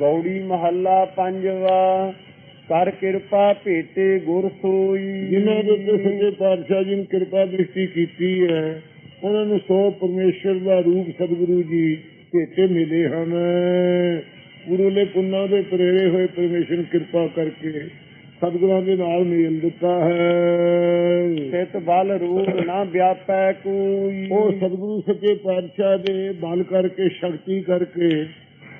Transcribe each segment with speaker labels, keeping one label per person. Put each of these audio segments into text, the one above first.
Speaker 1: ਗੌੜੀ ਮਹੱਲਾ ਪੰਜਵਾ ਕਰ ਕਿਰਪਾ ਭੇਟੇ ਗੁਰ ਸੋਈ।
Speaker 2: ਜਿਨ੍ਹਾਂ ਦੇ ਉੱਤੇ ਸੱਚੇ ਪਾਤਸ਼ਾਹ ਜੀ ਨੇ ਕਿਰਪਾ ਦ੍ਰਿਸ਼ਟੀ ਕੀਤੀ ਹੈ ਉਹਨਾਂ ਨੂੰ ਸੋ ਪਰਮੇਸ਼ਰ ਦਾ ਰੂਪ ਸਤਿਗੁਰੂ ਜੀ ਭੇਟੇ ਮਿਲੇ ਹਨ। ਗੁਰੂਲੇ ਪੁੰਨਾਂ ਦੇ ਪ੍ਰੇਰੇ ਹੋਏ ਪਰਮੇਸ਼ਰ ਨੇ ਕਿਰਪਾ ਕਰਕੇ ਸਤਿਗੁਰਾਂ ਦੇ ਨਾਲ ਮੇਲ ਦਿੱਤਾ ਹੈ।
Speaker 1: ਸਿਤ ਬਲ ਰੂਪ ਨਾ ਵਿਆਪੈ ਕੋਈ।
Speaker 2: ਉਹ ਸਤਿਗੁਰੂ ਸੱਚੇ ਪਾਤਸ਼ਾਹ ਦੇ ਬਲ ਕਰਕੇ ਸ਼ਕਤੀ ਕਰਕੇ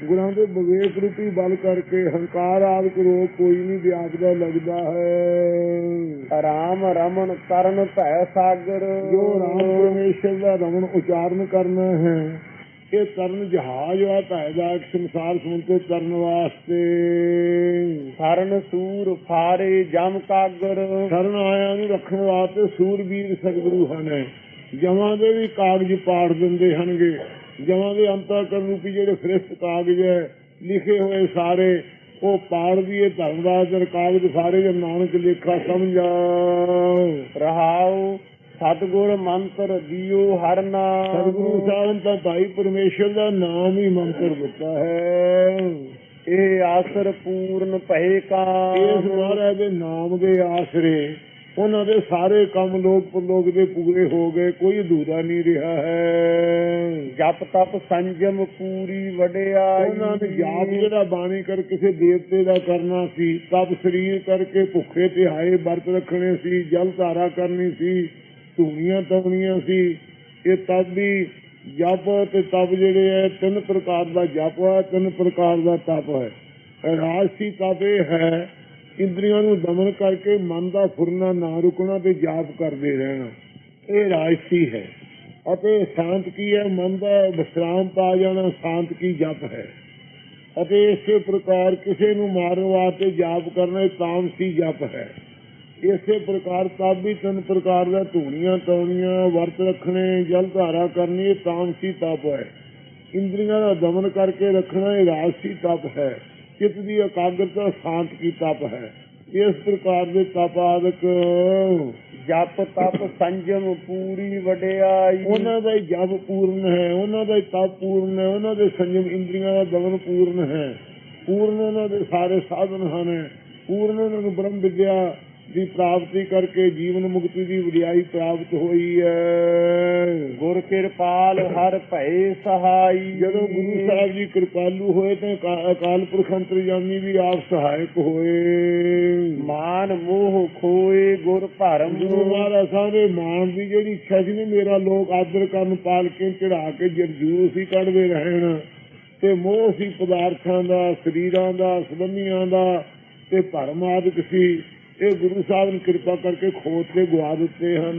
Speaker 2: ਗੁਰਾਂ ਦੇ ਵਿਵੇਕ ਰੂਪੀ ਬਲ ਕਰਕੇ ਹੰਕਾਰ ਆਦਿਕ ਰੋਗ ਕੋਈ ਨਹੀਂ ਵਿਆਪਦਾ ਲੱਗਦਾ ਹੈ।
Speaker 1: ਰਾਮ ਰਮਨ ਤਰਨ ਭੈ ਸਾਗਰ।
Speaker 2: ਜੋ ਰਾਮ ਪਰਮੇਸ਼ਰ ਦਾ ਰਮਨ ਉਚਾਰਨ ਕਰਨਾ ਹੈ ਇਹ ਤਰਨ ਜਹਾਜ਼ ਆ ਇੱਕ ਸੰਸਾਰ ਸਮੁੰਦਰ ਤਰਨ ਵਾਸਤੇ।
Speaker 1: ਸਰਨ ਸੂਰ ਫਾਰੇ ਜਮ ਕਾਗਰ।
Speaker 2: ਸ਼ਰਨ ਆਇਆਂ ਨੂੰ ਰੱਖਣ ਵਾਸਤੇ ਸੂਰਬੀਰ ਸਤਿਗੁਰੂ ਹਨ। ਜਮਾਂ ਦੇ ਵੀ ਕਾਗਜ਼ ਪਾੜ ਦਿੰਦੇ ਹਨਗੇ ਜਮਾਂ ਦੇ ਅੰਤਰਕਰਨ ਰੂਪੀ ਜਿਹੜੇ ਫਰਿਸ਼ਟ ਕਾਗਜ਼ ਹੈ ਲਿਖੇ ਹੋਏ ਸਾਰੇ ਉਹ ਪਾੜ ਦੀਏ ਧਰਮਰਾਜ ਦੇ ਕਾਗਜ਼ ਸਾਰੇ ਜੇ ਨਾਨਕ ਲੇਖਾ ਸਮਝਾ
Speaker 1: ਰਹਾਉ ਸਤਗੁਰ ਮੰਤਰ ਦਿਓ ਹਰ ਨਾਮ।
Speaker 2: ਸਤਿਗੁਰੂ ਸਾਹਿਬ ਨੇ ਤਾਂ ਭਾਈ ਪਰਮੇਸ਼ਰ ਦਾ ਨਾਮ ਹੀ ਮੰਤਰ ਦਿੱਤਾ ਹੈ।
Speaker 1: ਇਹ ਆਸਰ ਪੂਰਨ ਭਏ
Speaker 2: ਇਸ
Speaker 1: ਕਾਮ
Speaker 2: ਮਹਾਰਾਜ ਦੇ ਨਾਮ ਦੇ ਆਸਰੇ ਉਹਨਾਂ ਦੇ ਸਾਰੇ ਕੰਮ ਲੋਕ ਪਰਲੋਕ ਦੇ ਪੂਰੇ ਹੋ ਗਏ ਕੋਈ ਅਧੂਰਾ ਨਹੀਂ ਰਿਹਾ ਹੈ।
Speaker 1: ਜਪ ਤਪ ਸੰਜਮ ਪੂਰੀ ਵਡਿਆਈ
Speaker 2: ਉਹਨਾਂ ਨੇ ਜਾਪ ਜਿਹੜਾ ਬਾਣੀ ਕਰ ਕਿਸੇ ਦੇਵਤੇ ਦਾ ਕਰਨਾ ਸੀ ਤਪ ਸਰੀਰ ਕਰਕੇ ਭੁੱਖੇ ਤੇ ਆਏ ਵਰਤ ਰੱਖਣੇ ਸੀ ਜਲ ਧਾਰਾ ਕਰਨੀ ਸੀ ਧੂਣੀਆਂ ਤਵਣੀਆਂ ਸੀ ਇਹ ਤਪ ਵੀ ਜਪ ਤੇ ਤਪ ਜਿਹੜੇ ਹੈ ਤਿੰਨ ਪ੍ਰਕਾਰ ਦਾ ਜਪ ਹੈ ਤਿੰਨ ਪ੍ਰਕਾਰ ਦਾ ਤਪ ਹੈ। ਰਾਜਸੀ ਤਪ ਇਹ ਹੈ ਇੰਦਰੀਆਂ ਨੂੰ ਦਮਨ ਕਰਕੇ ਮਨ ਦਾ ਫੁਰਨਾ ਨਾ ਰੁਕਣਾ ਤੇ ਜਾਪ ਕਰਦੇ ਰਹਿਣਾ। ਇਹ ਰਾਜਸੀ ਹੈ। ਅਤੇ ਸ਼ਾਂਤ ਕੀ ਹੈ, ਮਨ ਦਾ ਵਿਸਰਾਮ ਪਾ ਜਾਣਾ, ਸ਼ਾਂਤ ਕੀ ਜਪ ਹੈ। ਅਤੇ ਇਸੇ ਪ੍ਰਕਾਰ ਕਿਸੇ ਨੂੰ ਮਾਰਨ ਵਾਸਤੇ ਜਾਪ ਕਰਨਾ ਇਹ ਤਾਮਸੀ ਜਪ ਹੈ। ਇਸੇ ਪ੍ਰਕਾਰ ਤਪ ਵੀ ਤਿੰਨ ਪ੍ਰਕਾਰ ਦਾ ਧੂਣੀਆਂ ਤੌਣੀਆਂ ਵਰਤ ਰੱਖਣੇ, ਜਲ ਧਾਰਾ ਕਰਨੀ, ਇਹ ਤਾਮਸੀ ਤਪ ਹੈ। ਇੰਦਰੀਆਂ ਦਾ ਦਮਨ ਕਰਕੇ ਰੱਖਣਾ ਇਹ ਰਾਜਸੀ ਤਪ ਹੈ। ਚਿੱਤ ਦੀ ਇਕਾਗਰਤਾ ਸ਼ਾਂਤ ਕੀ ਤਪ ਹੈ। ਇਸ ਪ੍ਰਕਾਰ ਦੇ ਤਪ ਆਦਿਕ
Speaker 1: ਜਪ ਤਪ ਸੰਜਮ ਪੂਰੀ ਵਡਿਆਈ।
Speaker 2: ਉਹਨਾਂ ਦਾ ਜਪ ਪੂਰਨ ਹੈ ਉਹਨਾਂ ਦਾ ਹੀ ਤਪ ਪੂਰਨ ਹੈ ਉਹਨਾਂ ਦੇ ਸੰਜਮ ਇੰਦਰੀਆਂ ਦਾ ਦਮਨ ਪੂਰਨ ਹੈ। ਪੂਰਨ ਉਹਨਾਂ ਦੇ ਸਾਰੇ ਸਾਧਨ ਹਨ ਪੂਰਨ ਉਹਨਾਂ ਨੂੰ ਬ੍ਰਹਮ ਵਿਦਿਆ ਦੀ ਪ੍ਰਾਪਤੀ ਕਰਕੇ ਜੀਵਨ ਮੁਕਤੀ ਦੀ ਵਡਿਆਈ ਪ੍ਰਾਪਤ ਹੋਈ ਹੈ।
Speaker 1: ਗੁਰ ਕਿਰਪਾਲ ਹਰ ਭਏ ਸਹਾਈ।
Speaker 2: ਜਦੋਂ ਗੁਰੂ ਸਾਹਿਬ ਜੀ ਕਿਰਪਾਲੂ ਹੋਏ ਤਾਂ ਅਕਾ- ਅਕਾਲ ਪੁਰਖ ਅੰਤਰਜਾਮੀ ਵੀ ਆਪ ਸਹਾਇਕ ਹੋਏ।
Speaker 1: ਮਾਨ ਮੋਹ ਖੋਏ ਗੁਰ ਭਰਮ।
Speaker 2: ਗੁਰੂ ਮਹਾਰਾਜ ਸਾਹਿਬ ਦੇ ਮਾਨ ਦੀ ਜਿਹੜੀ ਇੱਛਾ ਸੀ ਨਾ ਮੇਰਾ ਲੋਕ ਆਦਰ ਕਰਨ ਪਾਲ ਕੇ ਚੜਾ ਕੇ ਜਰਜੂਰ ਸੀ ਕੱਢਦੇ ਰਹਿਣ। ਤੇ ਮੋਹ ਸੀ ਪਦਾਰਥਾਂ ਦਾ ਸਰੀਰਾਂ ਦਾ ਸੰਬੰਧੀਆਂ ਦਾ ਤੇ ਭਰਮ ਆਦਿਕ ਸੀ। ਇਹ ਗੁਰੂ ਸਾਹਿਬ ਨੇ ਕਿਰਪਾ ਕਰਕੇ ਖੋਜ ਕੇ ਗਵਾ ਦਿੱਤੇ ਹਨ।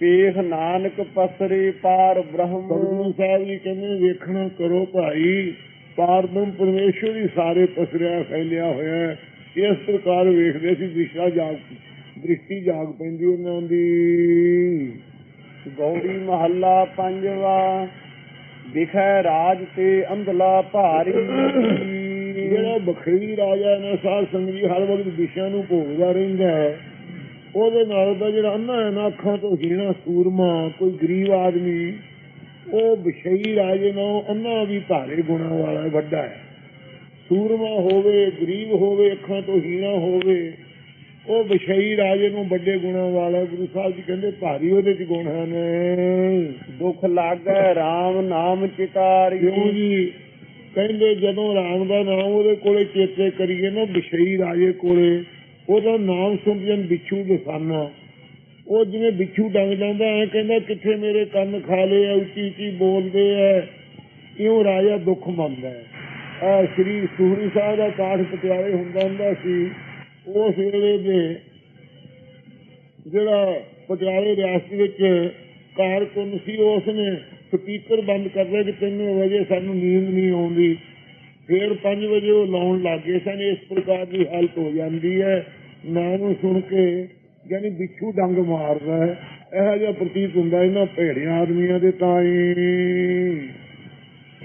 Speaker 1: ਪੇਖ ਨਾਨਕ ਪਸਰੇ ਪਾਰ ਬ੍ਰਹਮ।
Speaker 2: ਸਤਿਗੁਰੂ ਸਾਹਿਬ ਜੀ ਕਹਿੰਦੇ ਵੇਖਣਾ ਕਰੋ ਭਾਈ ਪਾਰਦਮ ਪਰਮੇਸ਼ਵਰ ਹੀ ਸਾਰੇ ਪਸਰਿਆ ਫੈਲਿਆ ਹੋਇਆ ਹੈ। ਇਸ ਪ੍ਰਕਾਰ ਵੇਖਦੇ ਸੀ ਦਿਸ਼ਾ ਜਾਗ ਦ੍ਰਿਸ਼ਟੀ ਜਾਗ ਪੈਂਦੀ ਉਹਨਾਂ ਦੀ।
Speaker 1: ਗੌੜੀ ਮਹੱਲਾ ਪੰਜਵਾ ਵਿਖੈ ਰਾਜ ਤੇ ਅੰਧਲਾ ਭਾਰੀ।
Speaker 2: ਜਿਹੜਾ ਬਖਰੀ ਰਾਜਾ ਨੇ ਸਾਧ ਸੰਗਤ ਜੀ ਹਰ ਵਕਤ ਦਿਸ਼ਾ ਨੂੰ ਭੋਗਦਾ ਰਹਿੰਦਾ ਹੈ। ਉਹਦੇ ਨਾਲ ਦਾ ਜਿਹੜਾ ਅੰਨਾ ਹੈ ਨਾ ਅੱਖਾਂ ਤੋਂ ਹੀਣਾ ਸੂਰਮਾ ਕੋਈ ਗਰੀਬ ਆਦਮੀ ਉਹ ਵਿਸ਼ਈ ਰਾਜੇ ਨਾਲੋਂ ਅੰਨਾ ਵੀ ਭਾਰੇ ਗੁਣਾ ਵਾਲਾ ਵੱਡਾ ਹੈ। ਸੂਰਮਾ ਹੋਵੇ ਗਰੀਬ ਹੋਵੇ ਅੱਖਾਂ ਤੋਂ ਹੀਣਾ ਹੋਵੇ ਉਹ ਵਿਸ਼ਈ ਰਾਜੇ ਨੂੰ ਵੱਡੇ ਗੁਣਾ ਵਾਲਾ। ਗੁਰੂ ਸਾਹਿਬ ਜੀ ਕਹਿੰਦੇ ਭਾਰੀ ਉਹਦੇ ਚ ਗੁਣ ਹਨ।
Speaker 1: ਦੁਖ ਲਾਗੈ RAM ਨਾਮ ਚਿਤਾਰੀ।
Speaker 2: ਜੀ? ਕਹਿੰਦੇ ਜਦੋਂ ਰਾਮ ਦਾ ਨਾਮ ਉਹਦੇ ਕੋਲੇ ਚੇਤੇ ਕਰੀਏ ਨਾ ਵਿਸ਼ਈ ਰਾਜੇ ਕੋਲੇ, ਉਹਦਾ ਨਾਮ ਸੁਣਨ ਬਿੱਛੂ ਦਸਾਨਾ ਉਹ ਜਿਵੇਂ ਬਿੱਛੂ ਡੰਗ ਜਾਂਦਾ, ਐ ਕਹਿੰਦਾ, ਕਿੱਥੇ ਮੇਰੇ ਕੰਨ ਖਾ ਲਏ ਆ, ਉੱਚੀ ਉੱਚੀ ਬੋਲਦੇ ਐ ਇਉਂ ਰਾਜਾ ਦੁੱਖ ਮੰਨਦਾ ਹੈ। ਆ ਸ੍ਰੀ ਸੂਰੀ ਸਾਹਿਬ ਦਾ ਕਾਠ ਪਟਿਆਲੇ ਹੁੰਦਾ ਹੁੰਦਾ ਸੀ। ਉਸ ਵੇਲੇ ਦੇ ਜਿਹੜਾ ਪਟਿਆਲੇ ਰਿਆਸਤ ਵਿੱਚ ਕਾਰਕੁਨ ਸੀ, ਉਸ ਨੇ ਸਪੀਕਰ ਬੰਦ ਕਰ ਲਿਆ ਕਿ 3 ਵਜੇ ਸਾਨੂੰ ਨੀਂਦ ਨਹੀਂ ਆਉਂਦੀ। ਫਿਰ 5 ਵਜੇ ਉਹ ਲਾਉਣ ਲੱਗੇ ਸਨ। ਇਸ ਪ੍ਰਕਾਰ ਦੀ ਹਾਲਤ ਹੋ ਜਾਂਦੀ ਹੈ। ਨਾਂ ਨੂੰ ਸੁਣ ਕੇ ਯਾਨੀ ਬਿੱਛੂ ਡੰਗ ਮਾਰਦਾ ਹੈ। ਇਹੋ ਜਿਹਾ ਪ੍ਰਤੀਤ ਹੁੰਦਾ ਇਹਨਾਂ ਭੇੜਿਆਂ ਆਦਮੀਆਂ ਦੇ ਤਾਂ ਹੀ।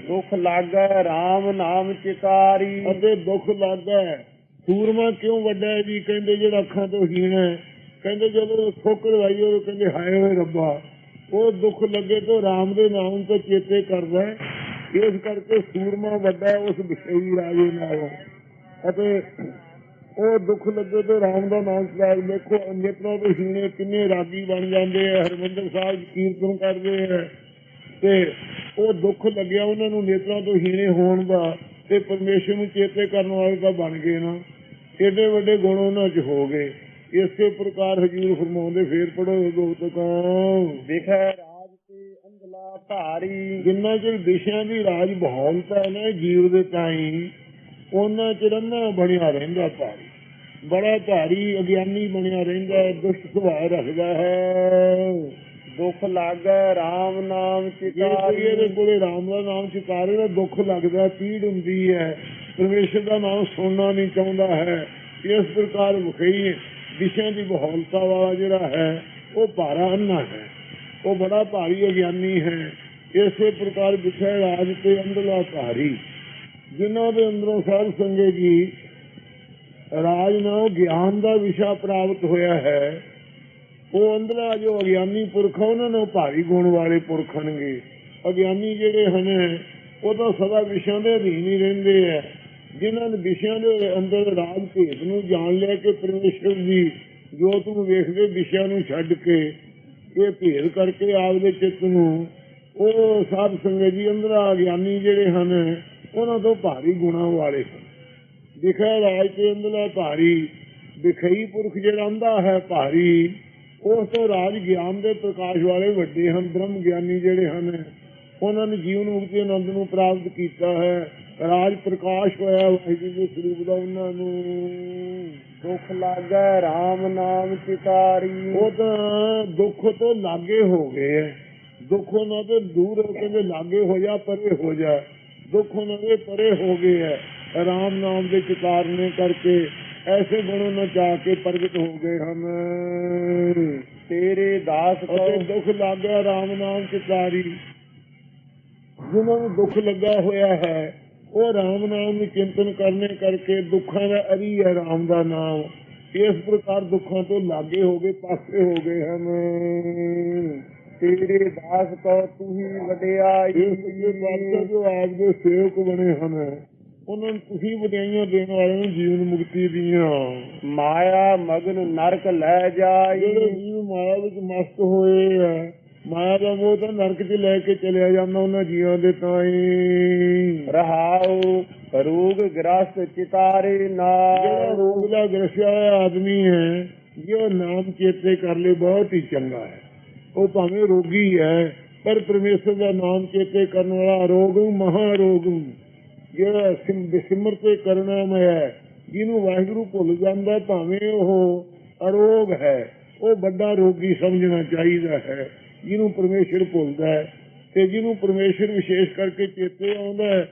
Speaker 1: ਦੁਖ ਲਾਗੈ RAM ਨਾਮ ਚਿਤਾਰੀ।
Speaker 2: ਅਤੇ ਦੁੱਖ ਲੱਗਦਾ ਹੈ। ਸੂਰਮਾ ਕਿਉਂ ਵੱਡਾ ਹੈ ਜੀ? ਕਹਿੰਦੇ ਜਿਹੜਾ ਅੱਖਾਂ ਤੋਂ ਹੀਣਾ ਹੈ। ਕਹਿੰਦੇ ਜਦੋਂ ਠੋਕਰ ਵਾਈ ਉਹ ਕਹਿੰਦੇ ਹਾਏ ਹੋਏ ਰੱਬਾ ਉਹ ਦੁੱਖ ਲੱਗੇ ਤੋਂ ਰਾਮ ਦੇ ਨਾਮ ਤੋਂ ਚੇਤੇ ਕਰਦਾ ਇਸ ਕਰਕੇ ਸੂਰਮਾ ਵੱਡਾ ਉਸ ਵਿਸ਼ੇਈ ਰਾਜੇ ਨਾਲੋਂ ਅਤੇ ਉਹ ਦੁੱਖ ਲੱਗੇ ਤੇ ਰਾਮ ਦਾ ਨਾਮ ਸਲਾਹ ਦੇਖੋ ਨੇਤਰਾਂ ਦੇ ਸੀਨੇ ਕਿੰਨੇ ਰਾਗੀ ਬਣ ਜਾਂਦੇ ਆ, ਹਰਮੰਦਰ ਸਾਹਿਬ ਕੀਰਤਨ ਕਰਦੇ ਆ। ਤੇ ਉਹ ਦੁੱਖ ਲੱਗਿਆ ਉਹਨਾਂ ਨੂੰ ਨੇਤਰਾਂ ਤੋਂ ਹੀਣੇ ਹੋਣ ਦਾ ਤੇ ਪਰਮੇਸ਼ਰ ਨੂੰ ਚੇਤੇ ਕਰਨ ਵਾਲੇ ਤਾਂ ਬਣ ਗਏ ਨਾ। ਏਡੇ ਵੱਡੇ ਗੁਣ ਉਹਨਾਂ 'ਚ ਹੋ ਗਏ। ਇਸੇ ਪ੍ਰਕਾਰ ਹਜੂਰ ਫਰਮਾਉਂਦੇ ਫੇਰ ਪੜੋ ਗੋਤਕਾਂ
Speaker 1: ਵਿਖੇ ਰਾਜ ਤੇ ਅੰਧਲਾ ਭਾਰੀ
Speaker 2: ਜਿੰਨਾ ਚਿਰ ਵਿਸ਼ਿਆਂ ਦੀ ਰਾਜ ਬਹਾਲਤਾ ਨਾ ਜੀਵ ਦੇ ਤਾਈ ਉਹਨਾਂ ਚ ਰੰਨਾ ਬਣਿਆ ਰਹਿੰਦਾ ਭਾਰੀ ਬੜਾ ਭਾਰੀ ਅਗਿਆਨੀ ਬਣਿਆ ਰਹਿੰਦਾ ਹੈ, ਦੁਸ਼ਟ ਸੁਭਾਅ ਰੱਖਦਾ ਹੈ।
Speaker 1: ਦੁੱਖ ਲਾਗੈ RAM ਨਾਮ ਚਿਤਾਰੀ।
Speaker 2: ਇਹਦੇ ਕੋਲੇ ਰਾਮ ਦਾ ਨਾਮ ਚਿਤਾਰੇ ਦਾ ਦੁੱਖ ਲੱਗਦਾ ਪੀੜ ਹੁੰਦੀ ਹੈ। ਪਰਮੇਸ਼ਰ ਦਾ ਨਾਮ ਸੁਣਨਾ ਨਹੀਂ ਚਾਹੁੰਦਾ ਹੈ। ਇਸ ਪ੍ਰਕਾਰ ਮੁਖਈ ਵਿਸ਼ਿਆਂ ਦੀ ਬਹੁਲਤਾ ਵਾਲਾ ਜਿਹੜਾ ਹੈ ਉਹ ਭਾਰਾ ਅੰਨਾ ਹੈ। ਉਹ ਬੜਾ ਭਾਰੀ ਅਗਿਆਨੀ ਹੈ। ਇਸੇ ਪ੍ਰਕਾਰ ਵਿਖੇ ਰਾਜ ਤੇ ਅੰਦਰਲਾ ਭਾਰੀ। ਜਿਨ੍ਹਾਂ ਦੇ ਅੰਦਰੋਂ ਸਾਧ ਸੰਗੇ ਜੀ ਰਾਜ ਨਾਲ ਗਿਆਨ ਦਾ ਵਿਸ਼ਾ ਪ੍ਰਾਪਤ ਹੋਇਆ ਹੈ ਉਹ ਅੰਦਰਲਾ ਜੋ ਅਗਿਆਨੀ ਪੁਰਖ ਆ, ਉਹਨਾਂ ਨੂੰ ਭਾਰੀ ਗੁਣ ਵਾਲੇ ਪੁਰਖ ਹਨਗੇ ਅਗਿਆਨੀ ਜਿਹੜੇ ਹਨ ਉਹ ਤਾਂ ਸਦਾ ਵਿਸ਼ਿਆਂ ਦੇ ਅਧੀਨ ਹੀ ਰਹਿੰਦੇ ਆ। ਜਿਨ੍ਹਾਂ ਨੇ ਵਿਸ਼ਿਆਂ ਦੇ ਅੰਦਰ ਰਾਜ ਭੇਦ ਨੂੰ ਜਾਣ ਲਿਆ ਕਿ ਪਰਮੇਸ਼ਰ ਦੀ ਜੋਤ ਨੂੰ ਵੇਖਦੇ ਵਿਸ਼ਿਆਂ ਨੂੰ ਛੱਡ ਕੇ ਇਹ ਭੇਦ ਕਰਕੇ ਆਪਦੇ ਚਿੱਤ ਨੂੰ ਉਹ ਸਾਧ ਸੰਗਤ ਜੀ ਅੰਦਰ ਅਗਿਆਨੀ ਜਿਹੜੇ ਹਨ, ਉਹਨਾਂ ਤੋਂ ਭਾਰੀ ਗੁਣਾਂ ਵਾਲੇ ਹਨ। ਦਿਖੇ ਰਾਜ ਤੇ ਅੰਦਰਲਾ ਭਾਰੀ ਦਿਖਈ ਪੁਰਖ ਜਿਹੜਾ ਆਂਦਾ ਹੈ ਭਾਰੀ, ਉਸ ਤੋਂ ਰਾਜ ਗਿਆਨ ਦੇ ਪ੍ਰਕਾਸ਼ ਵਾਲੇ ਵੱਡੇ ਹਨ, ਬ੍ਰਹਮ ਗਿਆਨੀ ਜਿਹੜੇ ਹਨ ਉਹਨਾਂ ਨੇ ਜੀਵਨ ਮੁਕਤੀ ਆਨੰਦ ਨੂੰ ਪ੍ਰਾਪਤ ਕੀਤਾ ਹੈ। ਰਾਜ ਪ੍ਰਕਾਸ਼ ਹੋਇਆ ਵਾਹਿਗੁਰੂ ਦੇ ਸਰੂਪ ਦਾ ਉਹਨਾਂ ਨੂੰ।
Speaker 1: ਦੁੱਖ ਲਾਗੈ RAM ਨਾਮ ਚਿਤਾਰੀ।
Speaker 2: ਉਹ ਤਾਂ ਦੁੱਖ ਤੋਂ ਲਾਗੇ ਹੋ ਗਏ ਦੁੱਖ ਉਹਨਾਂ ਤੋਂ ਦੂਰ ਹੋ ਕੇ ਲਾਗੇ ਹੋ ਜਾ ਪਰੇ ਹੋ ਜਾ। ਦੁੱਖ ਉਹਨਾਂ ਦੇ ਪਰੇ ਹੋ ਗਏ ਹੈ। ਰਾਮ ਨਾਮ ਦੇ ਚਿਤਾਰਨੇ ਕਰਕੇ ਐਸੇ ਗੁਣ ਉਹਨਾਂ ਆ ਕੇ ਪ੍ਰਗਟ ਹੋ ਗਏ ਹਨ।
Speaker 1: ਤੇਰੇ ਦਾਸ ਕੋ
Speaker 2: ਦੁੱਖ ਲੱਗਿਆ ਰਾਮ ਨਾਮ ਚਿਤਾਰੀ। ਜਿਨ੍ਹਾਂ ਨੂੰ ਦੁੱਖ ਲੱਗਾ ਹੋਇਆ ਹੈ ਉਹ ਰਾਮ ਨਾਮ ਨੂੰ ਚਿੰਤਨ ਕਰਨੇ ਕਰਕੇ ਦੁੱਖਾਂ ਦਾ ਅਰੀ ਹੈ ਰਾਮ ਦਾ ਨਾਮ। ਇਸ ਪ੍ਰਕਾਰ ਦੁੱਖਾਂ ਤੋਂ ਲਾਗੇ ਹੋ ਗਏ ਪਾਸੇ ਹੋ ਗਏ ਹਨ।
Speaker 1: ਤੇਰੇ ਦਾਸ ਕੋ ਤੂੰ ਹੀ ਵਡਿਆਈ
Speaker 2: ਇਸ ਦੇ ਵਾਸਤੇ ਜੋ ਆਪ ਦੇ ਸੇਵਕ ਬਣੇ ਹਨ ਉਹਨਾਂ ਨੂੰ ਤੁਸੀਂ ਵਧਾਈਆਂ ਦੇਣ ਵਾਲੇ ਨੂੰ ਜੀਵਨ ਮੁਕਤੀ ਦੀਆਂ।
Speaker 1: ਮਾਇਆ ਮਗਨ ਨਰਕ ਲੈ ਜਾਈ।
Speaker 2: ਜਿਹੜੇ ਜੀਵ ਮਾਇਆ ਵਿੱਚ ਮਸਤ ਹੋਏ ਆ ਮਾਇਆ ਦਾ ਮੋਹ ਤਾਂ ਨਰਕ 'ਚ ਲੈ ਕੇ ਚਲਿਆ ਜਾਂਦਾ ਉਹਨਾਂ ਜੀਵਾਂ ਦੇ ਤਾਈ
Speaker 1: ਰਹਾਉ ਰੋਗ ਗ੍ਰਸਤ ਚਿਤਾਰੇ
Speaker 2: ਜਿਹੜਾ
Speaker 1: ਨਾਲ
Speaker 2: ਰੋਗ ਦਾ ਗ੍ਰਸਿਆ ਹੋਇਆ ਆਦਮੀ ਹੈ ਜੇ ਉਹ ਨਾਮ ਚੇਤੇ ਕਰ ਲੇ ਬਹੁਤ ਹੀ ਚੰਗਾ ਹੈ। ਉਹ ਭਾਵੇਂ ਰੋਗੀ ਹੈ ਪਰ ਪਰਮੇਸ਼ਰ ਦਾ ਨਾਮ ਚੇਤੇ ਕਰਨ ਵਾਲਾ ਰੋਗ ਮਹਾ ਰੋਗ ਜਿਹੜਾ ਸਿਮ- ਸਿਮਰਤੇ ਕਰਨਾ ਹੈ ਜਿਹਨੂੰ ਵਾਹਿਗੁਰੂ ਭੁੱਲ ਜਾਂਦਾ ਭਾਵੇਂ ਉਹ ਅਰੋਗ ਹੈ ਉਹ ਵੱਡਾ ਰੋਗੀ ਸਮਝਣਾ ਚਾਹੀਦਾ ਹੈ। ਜਿਹਨੂੰ ਪਰਮੇਸ਼ਰ ਭੁੱਲਦਾ ਹੈ ਤੇ ਜਿਹਨੂੰ ਪਰਮੇਸ਼ਰ ਵਿਸ਼ੇਸ਼ ਕਰਕੇ ਚੇਤੇ ਆਉਂਦਾ ਹੈ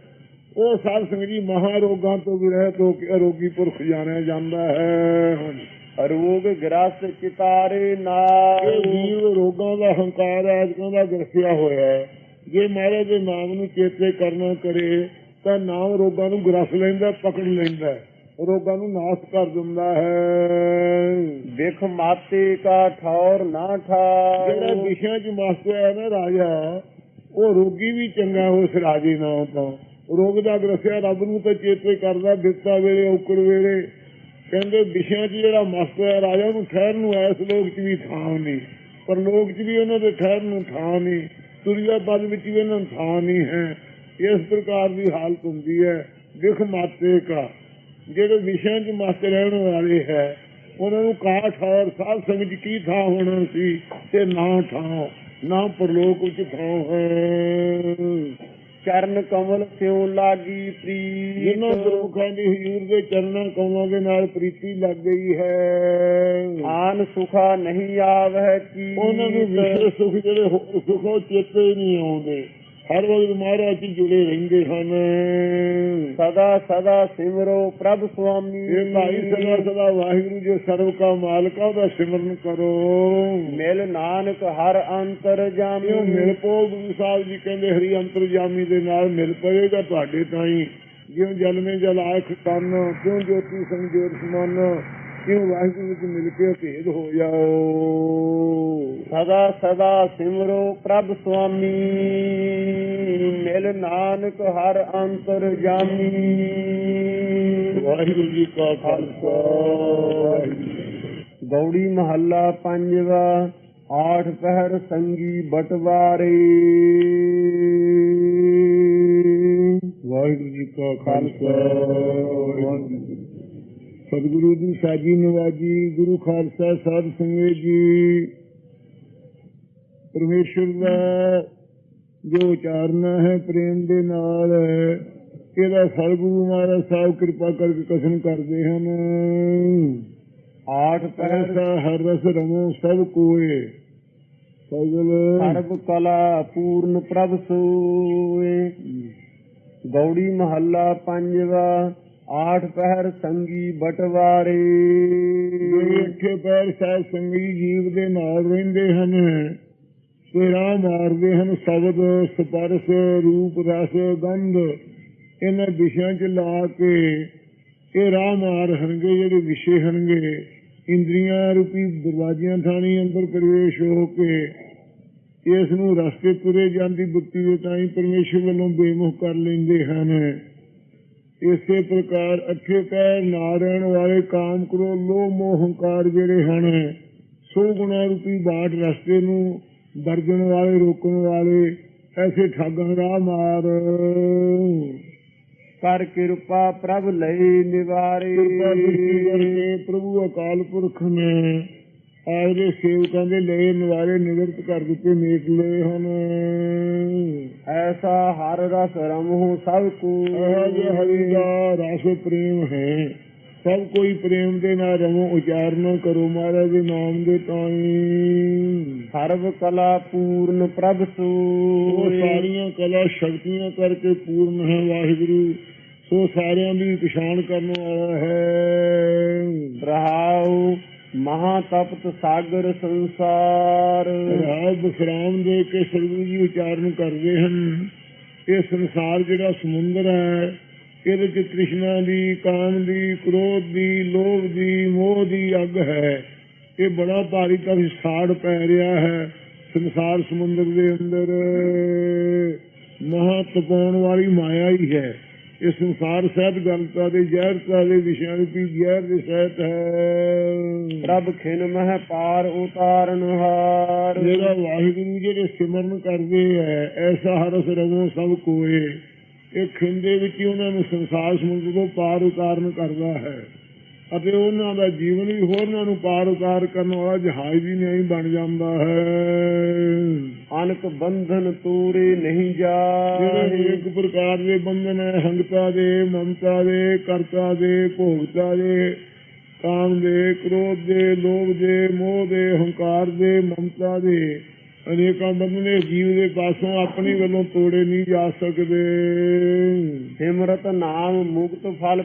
Speaker 2: ਉਹ ਸਾਧ ਸੰਗਤ ਜੀ ਮਹਾ ਰੋਗਾਂ ਤੋਂ ਵੀ ਰਹਿਤ ਹੋ ਕੇ ਅਰੋਗੀ ਪੁਰਖ ਜਾਣਿਆ ਜਾਂਦਾ ਹੈ। ਹਾਂਜੀ
Speaker 1: ਰੋਗ ਗ੍ਰਸਤ ਚਿਤਾਰੇ
Speaker 2: ਇਹ
Speaker 1: ਨਾਲ
Speaker 2: ਜੀਵ ਰੋਗਾਂ ਦਾ ਹੰਕਾਰ ਆਦਿਕਾਂ ਦਾ ਗਰਸਿਆ ਹੋਇਆ ਹੈ। ਜੇ ਮਹਾਰਾਜ ਦੇ ਨਾਮ ਨੂੰ ਚੇਤੇ ਕਰਨਾ ਕਰੇ ਤਾਂ ਨਾਮ ਰੋਗਾਂ ਨੂੰ ਗਰਸ ਲੈਂਦਾ ਪਕੜ ਲੈਂਦਾ ਹੈ। ਰੋਗਾਂ ਨੂੰ ਨਾਸ਼ ਕਰ ਦਿੰਦਾ ਹੈ।
Speaker 1: ਵਿਖ ਮਾਤੇ ਕਾ ਠੌਰ ਨਾ
Speaker 2: ਜਿਹੜਾ
Speaker 1: ਠਾਉ
Speaker 2: ਵਿਸ਼ਿਆਂ 'ਚ ਮਸਤ ਹੋਇਆ ਨਾ ਰਾਜਾ ਉਹ ਰੋਗੀ ਵੀ ਚੰਗਾ ਉਸ ਰਾਜੇ ਨਾਲ ਤਾਂ। ਰੋਗ ਦਾ ਗ੍ਰਸਿਆ ਰੱਬ ਨੂੰ ਤਾਂ ਚੇਤੇ ਕਰਦਾ ਬਿਪਤਾ ਵੇਲੇ ਔਕੜ ਵੇਲੇ। ਕਹਿੰਦੇ ਵਿਸ਼ਿਆਂ 'ਚ ਜਿਹੜਾ ਮਸਤ ਹੋਇਆ ਰਾਜਾ ਨੂੰ ਠਹਿਰ ਨੂੰ ਐਸ ਲੋਕ 'ਚ ਵੀ ਥਾਂ ਨਹੀਂ। ਪਰ ਲੋਕ 'ਚ ਵੀ ਉਹਨਾਂ ਦੇ ਠਹਿਰ ਨੂੰ ਥਾਂ ਨਹੀਂ। ਤੁਰਿਆ ਪਦ ਵਿੱਚ ਵੀ ਇਹਨਾਂ ਨੂੰ ਥਾਂ ਨਹੀਂ ਹੈ। ਇਸ ਪ੍ਰਕਾਰ ਦੀ ਹਾਲਤ ਹੁੰਦੀ ਹੈ। ਵਿਖ ਮਾਤੇ ਕਾ ਜਿਹੜੇ ਵਿਸ਼ਿਆਂ 'ਚ ਮਸਤ ਰਹਿਣ ਵਾਲੇ ਹੈ ਉਹਨਾਂ ਨੂੰ ਕਾਠ ਔਰ ਸਾਧ ਸੰਗਤ ਕੀ ਥਾਂ ਹੋਣਾ ਸੀ ਤੇ ਨਾ ਥਾਂ ਨਾ ਪਰਲੋਕ ਵਿੱਚ ਥਾਂ ਹੈ।
Speaker 1: ਚਰਨ ਕਮਲ ਸਿਉ ਲਾਗੀ
Speaker 2: ਜਿਨ੍ਹਾਂ
Speaker 1: ਪ੍ਰੀਤ
Speaker 2: ਗੁਰਮੁਖਾਂ ਦੀ ਹਜ਼ੂਰ ਦੇ ਚਰਨਾਂ ਕੌਮਾਂ ਦੇ ਨਾਲ ਪ੍ਰੀਤੀ ਲੱਗ ਗਈ ਹੈ।
Speaker 1: ਆਨ ਸੁਖਾ ਨਹੀਂ ਆਵੈ ਕੀ
Speaker 2: ਉਹਨਾਂ ਨੂੰ ਵਿਸ਼ੇ ਸੁਖ ਜਿਹੜੇ ਹੋਰ ਸੁਖ ਉਹ ਚੇਤੇ ਨਹੀਂ ਆਉਂਦੇ। ਹਰ ਵਕਤ ਮਹਾਰਾਜ ਜੀ ਜੁੜੇ ਰਹਿੰਦੇ ਹਨ।
Speaker 1: ਸਦਾ ਸਦਾ ਸਿਮਰੋ ਪ੍ਰਭ ਸੁਆਮੀ।
Speaker 2: ਇਹ ਭਾਈ ਸਦਾ ਸਦਾ ਵਾਹਿਗੁਰੂ ਜੋ ਸਰਵ ਕਾ ਮਾਲਕ ਆ ਉਹਦਾ ਸਿਮਰਨ ਕਰੋ।
Speaker 1: ਮਿਲ ਨਾਨਕ ਹਰ ਅੰਤਰ ਜਾਮੀ।
Speaker 2: ਮਿਲ ਪੋ ਗੁਰੂ ਸਾਹਿਬ ਜੀ ਕਹਿੰਦੇ ਹਰੀ ਅੰਤਰਜਾਮੀ ਦੇ ਨਾਲ ਮਿਲ ਪਵੇਗਾ ਤੁਹਾਡੇ ਤਾਈਂ। ਜਿਉਂ ਜਲ ਮੇ ਜਲ ਆਖ ਤਨ ਕਿਉਂ ਜੋਤੀ ਸੰਜੋਤ ਸਮਨ। ਕਿਉਂ ਵਾਹਿਗੁਰੂ ਵਿੱਚ ਮਿਲ ਕੇ ਭੇਦ ਹੋ ਜਾਓ
Speaker 1: ਸਦਾ ਸਦਾ ਸਿਮਰੋ ਪ੍ਰਭ ਸੁਆਮੀ ਮਿਲ ਨਾਨਕ ਹਰ ਅੰਤਰ ਜਾਮੀ।
Speaker 2: ਵਾਹਿਗੁਰੂ ਜੀ ਕਾ ਖਾਲਸਾ।
Speaker 1: ਗੌੜੀ ਮਹੱਲਾ ਪੰਜਵਾ ਆਠ ਪਹਿਰ ਸੰਗੀ ਬਟਵਾਰੇ।
Speaker 2: ਵਾਹਿਗੁਰੂ ਜੀ ਕਾ ਖਾਲਸਾ ਵਾਹਿਗੁਰੂ ਜੀ ਕੀ ਫਤਿਹ। ਸਤਿਗੁਰੂ ਦੀ ਸਾਜੀ ਨਵਾਜੀ ਗੁਰੂ ਖਾਲਸਾ ਸਾਧ ਸੰਗਤ ਜੀ। ਪਰਮੇਸ਼ਰ ਦਾ ਜੋ ਉਚਾਰਨਾ ਹੈ ਪ੍ਰੇਮ ਦੇ ਨਾਲ ਇਹਦਾ ਫਲ ਗੁਰੂ ਮਹਾਰਾਜ ਸਾਹਿਬ ਕਿਰਪਾ ਕਰਕੇ ਕਥਨ ਕਰਦੇ ਹਨ।
Speaker 1: ਆਠ
Speaker 2: ਐਸਾ ਹਰ ਰਸ ਰਮੋ ਸਭ ਕੋਏ। ਸਗਲ
Speaker 1: ਸਰਬ ਕਲਾ ਪੂਰਨ ਪ੍ਰਭ ਸੋਏ। ਗੌੜੀ ਮਹੱਲਾ ਪੰਜਵਾ ਆਠ ਪਹਿਰ ਸੰਗੀ ਬਟਵਾਰੇ।
Speaker 2: ਜਿਹੜੇ ਅੱਠੇ ਪੈਰ ਸਾਹਿਬ ਸੰਗੀ ਜੀਵ ਦੇ ਨਾਲ ਰਹਿੰਦੇ ਹਨ ਤੇ ਮਾਰਦੇ ਹਨ, ਸ਼ਬਦ, ਸਪਰਸ਼, ਰੂਪ, ਰਸ, ਗੰਧ, ਇਹਨਾਂ ਵਿਸ਼ਿਆਂ 'ਚ ਲਾ ਕੇ ਇਹ ਰਾਹ ਮਾਰ ਹਨਗੇ, ਜਿਹੜੇ ਵਿਸ਼ੇ ਹਨਗੇ, ਇੰਦਰੀਆਂ ਰੂਪੀ ਦਰਵਾਜ਼ਿਆਂ ਥਾਣੀ ਅੰਦਰ ਪ੍ਰਵੇਸ਼ ਹੋ ਕੇ ਇਸ ਨੂੰ ਰਸਤੇ ਤੁਰੇ ਜਾਂਦੀ ਬੁੱਤੀ ਦੇ ਤਾਈ ਪਰਮੇਸ਼ਰ ਵੱਲੋਂ ਬੇਮੁਖ ਕਰ ਲੈਂਦੇ ਹਨ। ਇਸੇ ਪ੍ਰਕਾਰ ਅੱਠੇ ਪੈਰ ਨਾਰਾਇਣ ਵਾਲੇ ਕਾਮ ਕਰੋ ਲੋਭ ਮੋਹ ਹੰਕਾਰ ਜਿਹੜੇ ਹਨ ਸੋ ਗੁਣਾ ਰੂਪੀ ਬਾਟ ਰਸਤੇ ਨੂੰ ਦਰਜਣ ਵਾਲੇ ਰੋਕਣ ਵਾਲੇ ਐਸੇ ਠਾਗਾਂ ਦਾ ਮਾਰ।
Speaker 1: ਕਰ ਕਿਰਪਾ ਪ੍ਰਭ ਲਈ ਨਿਵਾਰੇ।
Speaker 2: ਕਿਰਪਾ ਦ੍ਰਿਸ਼ਟੀ ਕਰਕੇ ਪ੍ਰਭੂ ਅਕਾਲ ਪੁਰਖ ਨੇ ਆਏ ਸੇਵਕਾਂ ਦੇ ਲਏ ਨਿਵਾਰੇ ਨਿਵਰਤ ਕਰ ਦਿੱਤੇ ਮੇਟ ਲਏ ਹਨ
Speaker 1: ਐਸਾ ਹਰ ਰਸ ਰਮਹੁ ਸਭ ਕੋ।
Speaker 2: ਇਹ ਜੇ ਹਰੀ ਦਾ ਰਸ ਪ੍ਰੇਮ ਹੈ। ਸਭ ਕੋਈ ਪ੍ਰੇਮ ਦੇ ਨਾਲ ਰਮੋ ਉਚਾਰਨ ਕਰੋ ਮਹਾਰਾਜ ਦੇ ਨਾਮ ਦੇ ਤਾਈ।
Speaker 1: ਸਰਬ ਕਲਾ ਪੂਰਨ ਪ੍ਰਭ
Speaker 2: ਉਹ
Speaker 1: ਸੋਏ
Speaker 2: ਸਾਰੀਆਂ ਕਲਾ ਸ਼ਕਤੀਆਂ ਕਰਕੇ ਪੂਰਨ ਹੈ ਵਾਹਿਗੁਰੂ। ਸੋ ਸਾਰਿਆਂ ਦੀ ਪਛਾਣ ਕਰਨ ਵਾਲਾ ਹੈ।
Speaker 1: ਮਹਾ ਤਪਤ ਸਾਗਰ ਸੰਸਾਰ।
Speaker 2: ਰਾਹ ਬਸਰਾਮ ਦੇ ਕੇ ਸਤਿਗੁਰੂ ਜੀ ਉਚਾਰਨ ਕਰਦੇ ਹਨ। ਇਹ ਸੰਸਾਰ ਜਿਹੜਾ ਸਮੁੰਦਰ ਹੈ, ਇਹਦੇ ਚ ਤ੍ਰਿਸ਼ਨਾ ਦੀ, ਕਾਮ ਦੀ, ਕ੍ਰੋਧ ਦੀ, ਲੋਭ ਦੀ, ਮੋਹ ਦੀ ਅੱਗ ਹੈ। ਇਹ ਬੜਾ ਭਾਰੀ ਤਾਂ ਸਾੜ ਪੈ ਰਿਹਾ ਹੈ ਸੰਸਾਰ ਸਮੁੰਦਰ ਦੇ ਅੰਦਰ। ਮਹਾ ਤਪਾਉਣ ਵਾਲੀ ਮਾਇਆ ਹੀ ਹੈ। ਇਹ ਸੰਸਾਰ ਸਹਿਤ ਗਲਤਾ ਦੇ ਜ਼ਹਿਰਤਾ ਦੇ ਵਿਸ਼ਿਆਂ ਰੂਪੀ ਜ਼ਹਿਰ ਦੇ ਸਹਿਤ ਹੈ।
Speaker 1: ਪ੍ਰਭ ਖਿਨ ਮਹਿ ਪਾਰ ਉਤਾਰਨ ਹਾਰ।
Speaker 2: ਜਿਹੜਾ ਵਾਹਿਗੁਰੂ ਜਿਹੜੇ ਸਿਮਰਨ ਕਰਦੇ ਐ ਐਸਾ ਹਰਸ ਰਵੋ ਸਭ ਕੋਏ। ਇਹ ਖਿੰਦੇ ਵਿੱਚ ਹੀ ਉਹਨਾਂ ਨੂੰ ਸੰਸਾਰ ਸਮੁੰਦਰ ਤੋਂ ਪਾਰ ਉਤਾਰਨ ਕਰਦਾ ਹੈ। ਅਤੇ ਉਹਨਾਂ ਦਾ ਜੀਵਨ ਵੀ ਹੋਰਨਾਂ ਨੂੰ ਪਾਰ ਉਤਾਰ ਕਰਨ ਵਾਲਾ ਜਹਾਜ਼ ਵੀ ਨਹੀਂ ਬਣ ਜਾਂਦਾ ਹੈ।
Speaker 1: ਅਨਕ ਬੰਧਨ ਤੂਰੇ ਨਹੀਂ
Speaker 2: ਜਿਹੜੇ
Speaker 1: ਜਾਏ
Speaker 2: ਇੱਕ ਪ੍ਰਕਾਰ ਦੇ ਬੰਧਨ ਹੈ ਹੰਗਤਾ ਦੇ ਮਮਤਾ ਦੇ ਕਰਤਾ ਦੇ ਭੋਗਤਾ ਦੇ ਕਾਮ ਦੇ ਕ੍ਰੋਧ ਦੇ ਲੋਭ ਦੇ ਮੋਹ ਦੇ ਹੰਕਾਰ ਦੇ ਮਮਤਾ ਦੇ ਅਨੇਕਾਂ ਬੰਧਨੇ ਜੀਵ ਦੇ ਪਾਸੋਂ ਆਪਣੀ ਵੱਲੋਂ ਤੋੜੇ ਨਹੀਂ ਜਾ ਸਕਦੇ।
Speaker 1: ਸਿਮਰਤ ਨਾਮ ਮੁਕਤ ਫਲ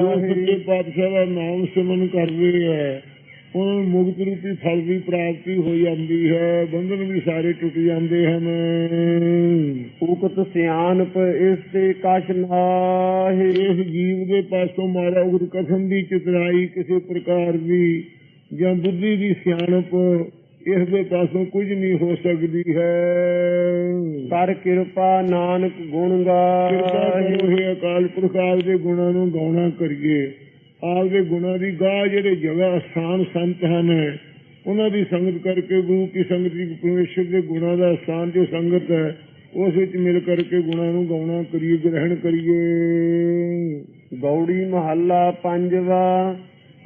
Speaker 2: ਜੋ ਸੱਚੇ
Speaker 1: ਪਾਹੇ
Speaker 2: ਪਾਤਸ਼ਾਹ ਦਾ ਨਾਮ ਸਿਮਰਨ ਕਰਦੇ ਹੈ ਉਹਨਾਂ ਮੁਕਤ ਰੂਪੀ ਫਲ ਦੀ ਪ੍ਰਾਪਤੀ ਹੋ ਜਾਂਦੀ ਹੈ ਬੰਧਨ ਵੀ ਸਾਰੇ ਟੁੱਟ ਜਾਂਦੇ ਹਨ।
Speaker 1: ਉਕਤ ਸਿਆਣਪ ਇਸ ਤੇ ਕਛ ਨਾਹੀ।
Speaker 2: ਇਸ ਜੀਵ ਦੇ ਪਾਸੋਂ ਮਾਰਾ ਉਗਰ ਕਥਨ ਦੀ ਚਤਰਾਈ ਕਿਸੇ ਪ੍ਰਕਾਰ ਦੀ ਜਾਂ ਬੁੱਧੀ ਦੀ ਸਿਆਣਪ ਇਸ ਦੇ ਪਾਸੋਂ ਕੁਝ ਨਹੀਂ ਹੋ ਸਕਦੀ ਹੈ।
Speaker 1: ਕਰ ਕਿਰਪਾ ਨਾਨਕ ਗੁਣ
Speaker 2: ਕਿਰਪਾ
Speaker 1: ਗਾਏ
Speaker 2: ਕਰੋ ਹੈ ਅਕਾਲ ਪੁਰਖ ਆਪ ਦੇ ਗੁਣਾਂ ਨੂੰ ਗਾਉਣਾ ਕਰੀਏ। ਆਪ ਦੇ ਗੁਣਾਂ ਦੀ ਗਾਹ ਜਿਹੜੇ ਜਗ੍ਹਾ ਸਥਾਨ ਸੰਤ ਹਨ ਉਹਨਾਂ ਦੀ ਸੰਗਤ ਕਰਕੇ ਗੁਰੂ ਕੀ ਸੰਗਤ ਦੀ ਪਰਮੇਸ਼ਰ ਦੇ ਗੁਣਾਂ ਦਾ ਸਥਾਨ ਜੋ ਸੰਗਤ ਹੈ ਉਸ ਵਿੱਚ ਮਿਲ ਕਰਕੇ ਗੁਣਾਂ ਨੂੰ ਗਾਉਣਾ ਕਰੀਏ ਗ੍ਰਹਿਣ ਕਰੀਏ।
Speaker 1: ਗੌੜੀ ਮਹੱਲਾ ਪੰਜਵਾ।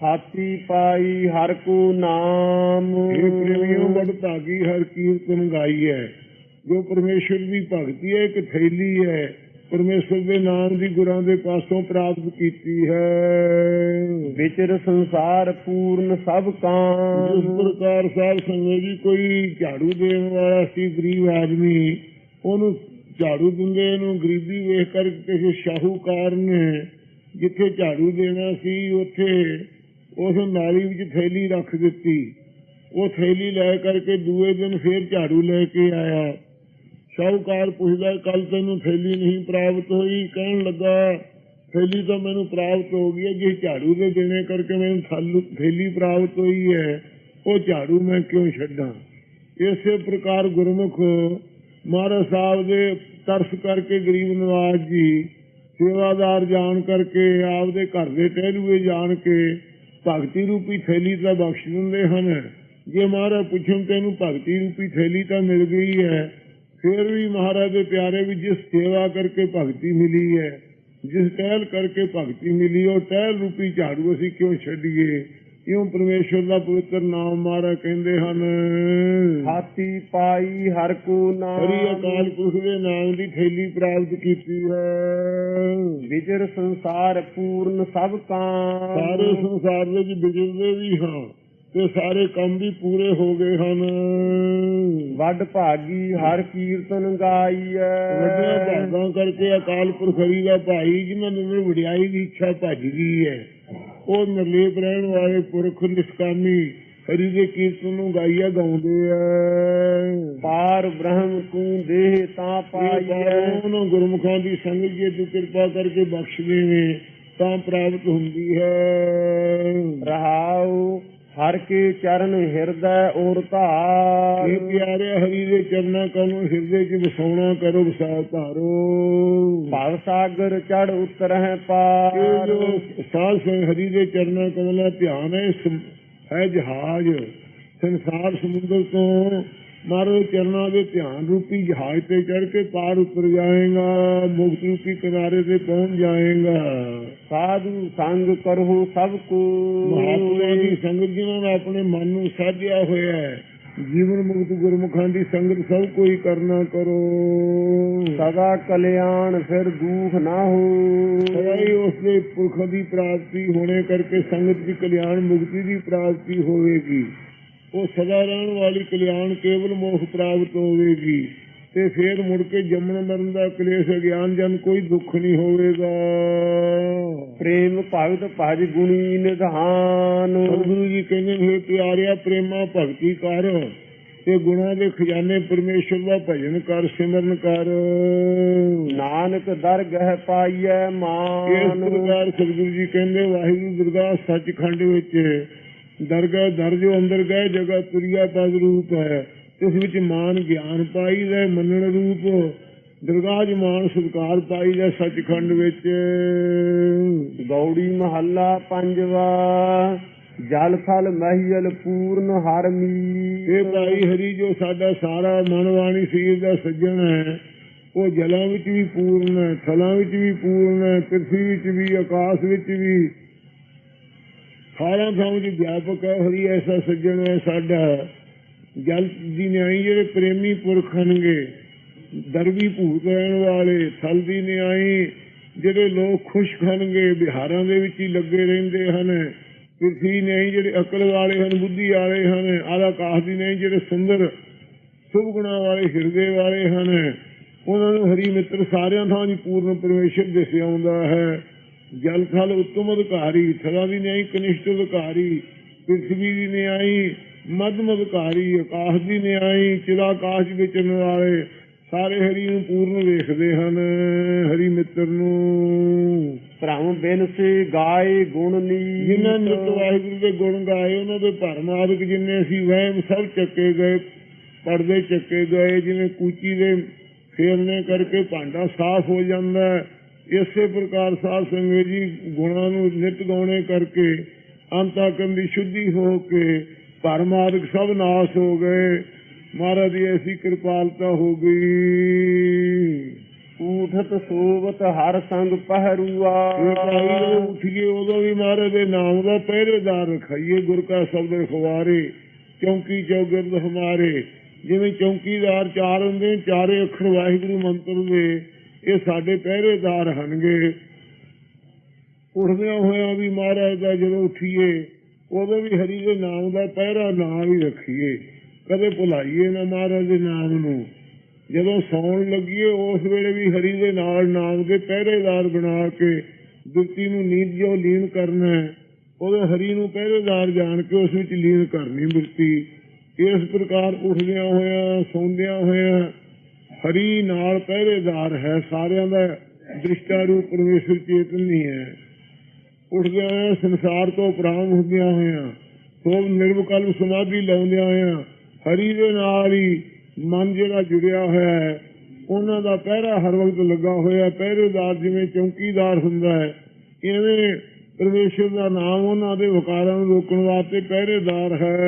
Speaker 1: ਹਾਥੀ ਪਾਈ ਹਰ ਕੋ ਨਾਮ।
Speaker 2: ਇਹ ਪ੍ਰੇਮੀਓ ਬੜ ਭਾਗੀ ਹਰ ਕੀਰਤਨ ਗਾਈ ਹੈ ਜੋ ਪਰਮੇਸ਼ਰ ਦੀ ਭਗਤੀ ਹੈ ਇੱਕ ਥੈਲੀ ਹੈ। ਪਰਮੇਸ਼ਰ ਦੇ ਨਾਮ ਦੀ ਗੁਰਾਂ ਦੇ ਪਾਸੋਂ ਪ੍ਰਾਪਤ ਕੀਤੀ ਹੈ।
Speaker 1: ਵਿਚਰ ਸੰਸਾਰ ਪੂਰਨ ਸਭ
Speaker 2: ਜਿਸ
Speaker 1: ਕਾਮ
Speaker 2: ਪ੍ਰਕਾਰ ਸਾਹਿਬ ਸੰਗਤ ਜੀ ਕੋਈ ਝਾੜੂ ਦੇਣ ਵਾਲਾ ਸੀ ਗਰੀਬ ਆਦਮੀ ਉਹਨੂੰ ਝਾੜੂ ਦਿੰਦੇ ਨੂੰ ਗਰੀਬੀ ਵੇਖ ਕਰਕੇ ਕਿਸੇ ਸ਼ਾਹੂਕਾਰ ਨੇ ਜਿੱਥੇ ਝਾੜੂ ਦੇਣਾ ਸੀ ਉੱਥੇ ਉਸ ਨਾਲੀ ਵਿੱਚ ਥੈਲੀ ਰੱਖ ਦਿੱਤੀ। ਉਹ ਥੈਲੀ ਲੈ ਕਰਕੇ ਦੂਏ ਦਿਨ ਫੇਰ ਝਾੜੂ ਲੈ ਕੇ ਆਇਆ। ਸ਼ਾਹੂਕਾਰ ਪੁੱਛਦਾ ਕੱਲ ਤੈਨੂੰ ਥੈਲੀ ਨਹੀਂ ਪ੍ਰਾਪਤ ਹੋਈ? ਕਹਿਣ ਲੱਗਾ, ਥੈਲੀ ਤਾਂ ਮੈਨੂੰ ਪ੍ਰਾਪਤ ਹੋ ਗਈ ਜੇ ਝਾੜੂ ਦੇ ਦੇਣੇ ਕਰਕੇ ਮੈਨੂੰ ਥਾਲੂ, ਥੈਲੀ ਪ੍ਰਾਪਤ ਹੋਈ ਹੈ, ਉਹ ਝਾੜੂ ਮੈਂ ਕਿਉਂ ਛੱਡਾਂ? ਇਸੇ ਪ੍ਰਕਾਰ ਗੁਰਮੁਖ ਮਹਾਰਾਜ ਸਾਹਿਬ ਦੇ ਤਰਸ ਕਰਕੇ ਗਰੀਬ ਨਵਾਜ ਜੀ ਸੇਵਾਦਾਰ ਜਾਣ ਕਰਕੇ, ਆਪਦੇ ਘਰ ਦੇ ਟਹਿਲੂਏ ਜਾਣ ਕੇ ਭਗਤੀ ਰੂਪੀ ਥੈਲੀ ਤਾਂ ਬਖਸ਼ ਦਿੰਦੇ ਹਨ। ਜੇ ਮਹਾਰਾਜ ਪੁੱਛਣ ਤੈਨੂੰ ਭਗਤੀ ਰੂਪੀ ਥੈਲੀ ਤਾਂ ਮਿਲ ਗਈ ਹੈ, ਫਿਰ ਵੀ ਮਹਾਰਾਜ ਦੇ ਪਿਆਰੇ ਵੀ ਜਿਸ ਸੇਵਾ ਕਰਕੇ ਭਗਤੀ ਮਿਲੀ ਹੈ, ਜਿਸ ਟਹਿਲ ਕਰਕੇ ਭਗਤੀ ਮਿਲੀ, ਉਹ ਟਹਿਲ ਰੂਪੀ ਝਾੜੂ ਅਸੀਂ ਕਿਉਂ ਛੱਡੀਏ? ਇਉਂ ਪਰਮੇਸ਼ਵਰ ਦਾ ਪਵਿੱਤਰ ਨਾਮ ਮਹਾਰਾਜ ਕਹਿੰਦੇ ਹਨ।
Speaker 1: ਹਾਥੀ ਪਾਈ ਹਰ ਕੋ ਨਾਮ।
Speaker 2: ਹਰੀ ਅਕਾਲ ਪੁਰਖ ਦੇ ਨਾਮ ਦੀ ਥੈਲੀ ਪ੍ਰਾਪਤ ਕੀਤੀ ਹੈ।
Speaker 1: ਵਿਜਰ ਸੰਸਾਰ ਪੂਰਨ ਸਭ ਕਾਂ
Speaker 2: ਸਾਰੇ ਸੰਸਾਰ ਵਿੱਚ ਵਿਚਰਦੇ ਵੀ ਹਾਂ ਤੇ ਸਾਰੇ ਕੰਮ ਵੀ ਪੂਰੇ ਹੋ ਗਏ ਹਨ।
Speaker 1: ਵੱਡ ਭਾਗੀ ਹਰ ਕੀਰਤਨ ਗਾਈਐ।
Speaker 2: ਵੱਡੀਆਂ ਭਾਗਾਂ ਕਰਕੇ ਅਕਾਲ ਪੁਰਖ ਹਰੀ ਦਾ ਭਾਈ ਜਿਨ੍ਹਾਂ ਨੂੰ ਵਡਿਆਈ ਦੀ ਇੱਛਾ ਭੱਜ ਗਈ ਹੈ। ਉਹ ਨਿਰਲੇਪ ਰਹਿਣ ਵਾਲੇ ਪੁਰਖ ਨਿਸ਼ਕਾਮੀ ਹਰੀ ਦੇ ਕੀਰਤਨ ਨੂੰ ਗਾਈਆ ਗਾਉਂਦੇ ਆ
Speaker 1: ਪਾਰ ਬ੍ਰਹਮ ਤੂੰ ਦੇਹ ਤਾਂ ਪਾਈਐ।
Speaker 2: ਉਹਨਾਂ ਗੁਰਮੁਖਾਂ ਦੀ ਸੰਗਤ ਜੇ ਤੂੰ ਕਿਰਪਾ ਕਰਕੇ ਬਖਸ਼ ਦੇਵੇਂ ਤਾਂ ਪ੍ਰਾਪਤ ਹੁੰਦੀ ਹੈ।
Speaker 1: ਰਹਾਉ ਹਰ ਕੇ ਚਰਨ ਹਿਰਦੈ ਔਰ ਧਾਰ।
Speaker 2: ਇਹ ਪਿਆਰੇ ਹਰੀ ਦੇ ਚਰਨਾਂ ਕਨੂੰ ਹਿਰਦੇ 'ਚ ਵਸਾਉਣਾ ਕਰੋ ਵਸਾ ਧਾਰੋ
Speaker 1: ਭਵ ਸਾਗਰ ਚੜ ਉਤਰਹਿ ਪਾਰ।
Speaker 2: ਜੋ ਸਾਧ ਸੰਗ ਹਰੀ ਦੇ ਚਰਨਾਂ ਕਮਲਾ ਧਿਆਨ ਹੈ ਇਸ ਹੈ ਜਹਾਜ਼। ਸੰਸਾਰ ਸਮੁੰਦਰ ਤੋਂ ਮਾਰੋ ਚਰਨਾਂ ਦੇ ਧਿਆਨ ਰੂਪੀ ਜਹਾਜ਼ ਤੇ ਚੜ ਕੇ ਪਾਰ ਉਤਰ ਜਾਏਗਾ ਮੁਕਤ ਰੂਪੀ ਕਿਨਾਰੇ ਤੇ ਪਹੁੰਚ ਜਾਏਗਾ।
Speaker 1: ਸਾਧੂ ਸੰਗ ਕਰਹੁ ਸਭ ਕੋ।
Speaker 2: ਮਹਾਤਮਾ ਦੀ ਸੰਗਤ ਜਿਨ੍ਹਾਂ ਨੇ ਆਪਣੇ ਮਨ ਨੂੰ ਸਾਧਿਆ ਹੋਇਆ ਹੈ ਜੀਵਨ ਮੁਕਤ ਗੁਰਮੁਖਾਂ ਦੀ ਸੰਗਤ ਸਭ ਕੋਈ ਕਰਨਾ ਕਰੋ।
Speaker 1: ਸਦਾ ਕਲਿਆਣ ਫਿਰ ਦੁਖ ਨਾ ਹੋ।
Speaker 2: ਸਦਾਈ ਉਸ ਦੇ ਪੁਰਖ ਦੀ ਪ੍ਰਾਪਤੀ ਹੋਣੇ ਕਰਕੇ ਸੰਗਤ ਦੀ ਕਲਿਆਣ ਮੁਕਤੀ ਦੀ ਪ੍ਰਾਪਤੀ ਹੋਵੇਗੀ। ਉਹ ਸਦਾ ਰਹਿਣ ਵਾਲੀ ਕਲਿਆਣ ਕੇਵਲ ਮੋਖ ਪ੍ਰਾਪਤ ਹੋਵੇਗੀ ਤੇ ਫਿਰ ਮੁੜ ਕੇ ਜੰਮਣ ਮਰਨ ਦਾ ਕਲੇਸ਼ ਗਿਆਨ ਜਨ ਕੋਈ ਦੁੱਖ ਨਹੀਂ ਹੋਵੇਗਾ।
Speaker 1: ਪ੍ਰੇਮ ਭਗਤ ਭਜ ਗੁਣੀ ਨਿਧਾਨ।
Speaker 2: ਸਤਿਗੁਰੂ ਜੀ ਕਹਿੰਦੇ ਹੋਏ ਪਿਆਰਿਆ ਪ੍ਰੇਮਾ ਭਗਤੀ ਕਰ ਤੇ ਗੁਣਾਂ ਦੇ ਖਜ਼ਾਨੇ ਪਰਮੇਸ਼ਰ ਦਾ ਭਜਨ ਕਰ ਸਿਮਰਨ ਕਰ।
Speaker 1: ਨਾਨਕ ਦਰਗਹਿ ਪਾਈਐ
Speaker 2: ਇਸ
Speaker 1: ਮਾਨ
Speaker 2: ਪ੍ਰਕਾਰ ਸਤਿਗੁਰੂ ਜੀ ਕਹਿੰਦੇ ਵਾਹਿਗੁਰੂ ਦਰਗਾਹ ਸੱਚਖੰਡ ਵਿੱਚ ਦਰਗਾਹ ਦਰ ਜੋ ਅੰਦਰ ਗਏ ਜਗ੍ਹਾ ਤੁਰਿਆ ਪਦ ਰੂਪ ਹੈ। ਇਸ ਵਿੱਚ ਮਾਨ ਗਿਆਨ ਪਾਈ ਦਾ ਮੰਨਣ ਰੂਪ। ਦਰਗਾਹ 'ਚ ਮਾਨ ਸਤਿਕਾਰ ਪਾਈ ਦਾ ਸੱਚਖੰਡ ਵਿੱਚ।
Speaker 1: ਗੌੜੀ ਮਹੱਲਾ ਪੰਜਵਾ। ਜਲ ਥਲ ਮਹੀਲ ਪੂਰਨ ਹਰਮੀ
Speaker 2: ਇਹ ਭਾਈ ਹਰੀ ਜੋ ਸਾਡਾ ਸਾਰਾ ਮਨ ਵਾਣੀ ਸਰੀਰ ਦਾ ਸੱਜਣ ਹੈ ਉਹ ਜਲਾਂ ਵਿੱਚ ਵੀ ਪੂਰਨ ਹੈ ਥਲਾਂ ਵਿੱਚ ਵੀ ਪੂਰਨ ਹੈ ਪ੍ਰਿਥਵੀ ਵਿੱਚ ਵੀ ਆਕਾਸ਼ ਵਿੱਚ ਵੀ। ਸਾਰਾ ਥਾਂ ਵਿੱਚ ਵਿਆਪਕ ਹੈ ਹਰੀ ਐਸਾ ਸੱਜਣ ਹੈ ਸਾਡਾ। ਜਲ ਦੀ ਨਿਆਈ ਜਿਹੜੇ ਪ੍ਰੇਮੀ ਪੁਰਖ ਹਨਗੇ ਦਰਬੀ ਭੂਤ ਰਹਿਣ ਵਾਲੇ, ਥਲ ਦੀ ਨਿਆਈ ਜਿਹੜੇ ਲੋਕ ਖੁਸ਼ ਹਨਗੇ ਬਿਹਾਰਾਂ ਦੇ ਵਿੱਚ ਹੀ ਲੱਗੇ ਰਹਿੰਦੇ ਹਨ। ਪ੍ਰਿਥਵੀ ਨਹੀਂ ਜਿਹੜੇ ਅਕਲ ਵਾਲੇ ਹਨ, ਬੁੱਧੀ ਵਾਲੇ ਹਨ ਆਲਾ ਆਕਾਸ਼ ਦੀ ਨਹੀਂ ਜਿਹੜੇ ਸੁੰਦਰ, ਸੁਭ ਗੁਣਾਂ ਵਾਲੇ, ਹਿਰਦੇ ਵਾਲੇ ਹਨ। ਉਹਨਾਂ ਨੂੰ ਹਰੀ ਮਿੱਤਰ ਸਾਰਿਆਂ ਥਾਂ ਦੀ ਪੂਰਨ ਪਰਮੇਸ਼ਰ ਦਿਸਿਆਉਂਦਾ ਹੈ। ਜਲ ਥਲ ਉੱਤਮ ਅਧਿਕਾਰੀ ਥਲਾਂ ਦੀ ਨਿਆਈ ਕਨਿਸ਼ਟ ਅਧਿਕਾਰੀ ਪ੍ਰਿਥਵੀ ਦੀ ਨਿਆਈ ਮਧਮ ਅਧਿਕਾਰੀ ਆਕਾਸ਼ ਦੀ ਨਿਆਈ ਚਿਲਾ ਆਕਾਸ਼ ਵਿੱਚ ਵਾਲੇ ਸਾਰੇ ਹਰੀ ਨੂੰ ਪੂਰਨ ਵੇਖਦੇ ਹਨ ਹਰੀ ਮਿੱਤਰ ਨੂੰ।
Speaker 1: ਭ੍ਰਮ ਬਿਨ ਸੇ ਗਾਏ ਗੁਣ
Speaker 2: ਜਿਨ੍ਹਾਂ
Speaker 1: ਨੀ
Speaker 2: ਵਾਹਿਗੁਰੂ ਦੇ ਗੁਣ ਗਾਏ ਉਹਨਾਂ ਦੇ ਭਰਮ ਆਦਿਕ ਜਿੰਨੇ ਅਸੀਂ ਵਹਿਮ ਸਭ ਚੱਕੇ ਗਏ ਪਰਦੇ ਚੱਕੇ ਗਏ ਜਿਵੇਂ ਕੂਚੀ ਦੇ ਫੇਰਨੇ ਕਰਕੇ ਭਾਂਡਾ ਸਾਫ਼ ਹੋ ਜਾਂਦਾ ਹੈ। ਇਸੇ ਪ੍ਰਕਾਰ ਸਾਧ ਸੰਗਤ ਜੀ ਗੁਣਾਂ ਨੂੰ ਨਿਤ ਗਾਉਣੇ ਕਰਕੇ ਅੰਤਾਕਰਨ ਦੀ ਸ਼ੁੱਧੀ ਹੋ ਕੇ ਆਦਿਕ ਸਭ ਨਾਸ਼ ਹੋ ਗਏ। ਮਹਾਰਾਜ ਦੀ ਐਸੀ ਕਿਰਪਾਲਤਾ ਹੋ ਗਈ।
Speaker 1: ਊਠਤ ਸੋਵਤ ਹਰ ਸੰਗ ਪਹਿਰੂਆ।
Speaker 2: ਜਦੋਂ ਉੱਠੀਏ ਉਦੋਂ ਵੀ ਮਹਾਰਾਜ ਦੇ ਨਾਮ ਦਾ ਪਹਿਰੇਦਾਰ ਰਖਾਈਏ ਗੁਰ ਕਾ ਸ਼ਬਦ ਰਖਵਾਰੇ ਚੌਂਕੀ ਚੌਗਿਰਦ ਹਮਾਰੇ। ਜਿਵੇਂ ਚੌਂਕੀਦਾਰ ਚਾਰ ਹੁੰਦੇ ਚਾਰੇ ਅੱਖਰ ਵਾਹਿਗੁਰੂ ਮੰਤਰ ਦੇ ਇਹ ਸਾਡੇ ਪਹਿਰੇਦਾਰ ਹਨਗੇ। ਉੱਠਦਿਆਂ ਹੋਇਆਂ ਵੀ ਮਹਾਰਾਜ ਦਾ ਜਦੋਂ ਉੱਠੀਏ ਉਦੋਂ ਵੀ ਹਰੀ ਦੇ ਨਾਮ ਦਾ ਪਹਿਰਾ ਨਾਮ ਹੀ ਰੱਖੀਏ। ਕਦੇ ਭੁਲਾਈਏ ਨਾ ਮਹਾਰਾਜ ਦੇ ਨਾਮ ਨੂੰ। ਜਦੋਂ ਸੌਣ ਲੱਗੀਏ, ਉਸ ਵੇਲੇ ਵੀ ਹਰੀ ਦੇ ਨਾਲ ਨਾਮ ਦੇ ਪਹਿਰੇਦਾਰ ਬਣਾ ਕੇ ਦੁੱਤੀ ਨੂੰ ਨੀਂਦ ਜੋ ਲੀਨ ਕਰਨਾ ਹੈ, ਉਹਦੇ ਹਰੀ ਨੂੰ ਪਹਿਰੇਦਾਰ ਜਾਣ ਕੇ ਉਸ ਵਿੱਚ ਲੀਨ ਕਰਨੀ ਬਿਰਤੀ ਇਸ ਪ੍ਰਕਾਰ ਉੱਠਦਿਆਂ ਹੋਇਆਂ, ਸੌਂਦਿਆਂ ਹੋਇਆਂ ਹਰੀ ਨਾਲ ਪਹਿਰੇਦਾਰ ਹੈ, ਸਾਰਿਆਂ ਦਾ ਦ੍ਰਿਸ਼ਟਾ ਰੂਪ ਪਰਮੇਸ਼ਰ ਚੇਤਨ ਹੈ ਉੱਠਦਿਆਂ ਹੋਇਆਂ ਸੰਸਾਰ ਤੋਂ ਉਪਰਾਮ ਹੁੰਦਿਆਂ ਹੋਇਆਂ, ਸੋਭ ਨਿਰਵਕਲਪ ਸਮਾਧੀ ਲਾਉਂਦਿਆਂ ਹੋਇਆਂ, ਹਰੀ ਦੇ ਨਾਲ ਹੀ ਮਨ ਜਿਹੜਾ ਜੁੜਿਆ ਹੋਇਆ ਹੈ, ਉਹਨਾਂ ਦਾ ਪਹਿਰਾ ਹਰ ਵਕਤ ਲੱਗਾ ਹੋਇਆ ਪਹਿਰੇਦਾਰ ਜਿਵੇਂ ਚੌਕੀਦਾਰ ਹੁੰਦਾ ਹੈ, ਇਵੇਂ ਪਰਮੇਸ਼ਰ ਦਾ ਨਾਮ ਉਹਨਾਂ ਦੇ ਵਕਾਰਾਂ ਨੂੰ ਰੋਕਣ ਵਾਸਤੇ ਪਹਿਰੇਦਾਰ ਹੈ।